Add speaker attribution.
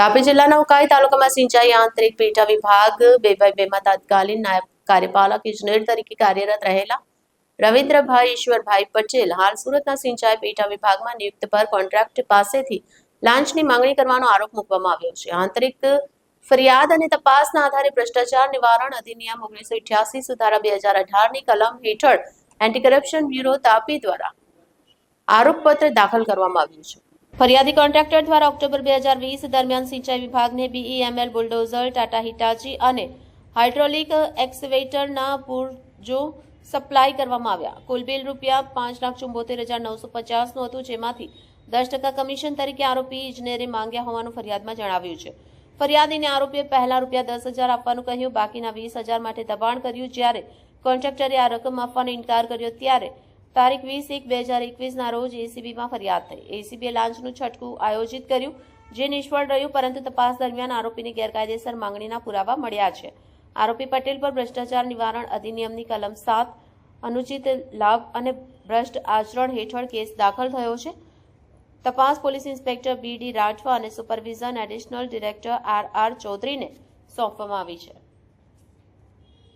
Speaker 1: તાપી જિલ્લાના ઉકાઈ તાલુકામાં સિંચાઈ આંતરિક પેટા વિભાગ બે બેમાં તાત્કાલિન નાયબ કાર્યપાલક ઇજનેર તરીકે કાર્યરત રહેલા રવિન્દ્રભાઈ ઈશ્વરભાઈ પટેલ હાલ સુરતના સિંચાઈ પેટા વિભાગમાં નિયુક્ત પર કોન્ટ્રાક્ટ પાસેથી લાંચની માંગણી કરવાનો આરોપ મૂકવામાં આવ્યો છે. આંતરિક ફરિયાદ અને તપાસના આધારે ભ્રષ્ટાચાર નિવારણ અધિનિયમ ઓગણીસો અઠ્યાસી સુધારા બે હજાર અઢારની કલમ હેઠળ એન્ટી કરપ્શન બ્યુરો તાપી દ્વારા આરોપપત્ર દાખલ કરવામાં આવ્યું છે. ફરિયાદી કોન્ટ્રાક્ટર દ્વારા ઓક્ટોબર બે હજાર વીસ દરમિયાન સિંચાઈ વિભાગને બીઈએમએલ બુલડોઝર, ટાટા હિટાચી અને હાઇડ્રોલિક એક્સવેટરના પુરજો સપ્લાય કરવામાં આવ્યા. કુલ બિલ રૂપિયા પાંચ લાખ ચુંબોતેર હજાર નવસો પચાસનું હતું, જેમાંથી દસ ટકા કમિશન તરીકે આરોપી ઇજનેરે માંગ્યા હોવાનું ફરિયાદમાં જણાવ્યું છે. ફરિયાદીને આરોપીએ પહેલા રૂપિયા દસ હજાર આપવાનું કહ્યું, બાકીના વીસ હજાર માટે દબાણ કર્યું. જ્યારે કોન્ટ્રાક્ટરે આ રકમ આપવાનો ઇનકાર કર્યો, ત્યારે તારીખ વીસ એક બે હજાર એકવીસના રોજ એસીબીમાં ફરિયાદ થઈ. એસીબીએ લાંચનું છટકું આયોજિત કર્યું, જે નિષ્ફળ રહ્યું, પરંતુ તપાસ દરમિયાન આરોપીની ગેરકાયદેસર માંગણીના પુરાવા મળ્યા છે. આરોપી પટેલ પર ભ્રષ્ટાચાર નિવારણ અધિનિયમની કલમ સાત, અનુચિત લાભ અને ભ્રષ્ટ આચરણ હેઠળ કેસ દાખલ થયો છે. તપાસ police inspector B D Rathwa અને supervision additional director R R ચૌધરીને સોંપવામાં આવી છે.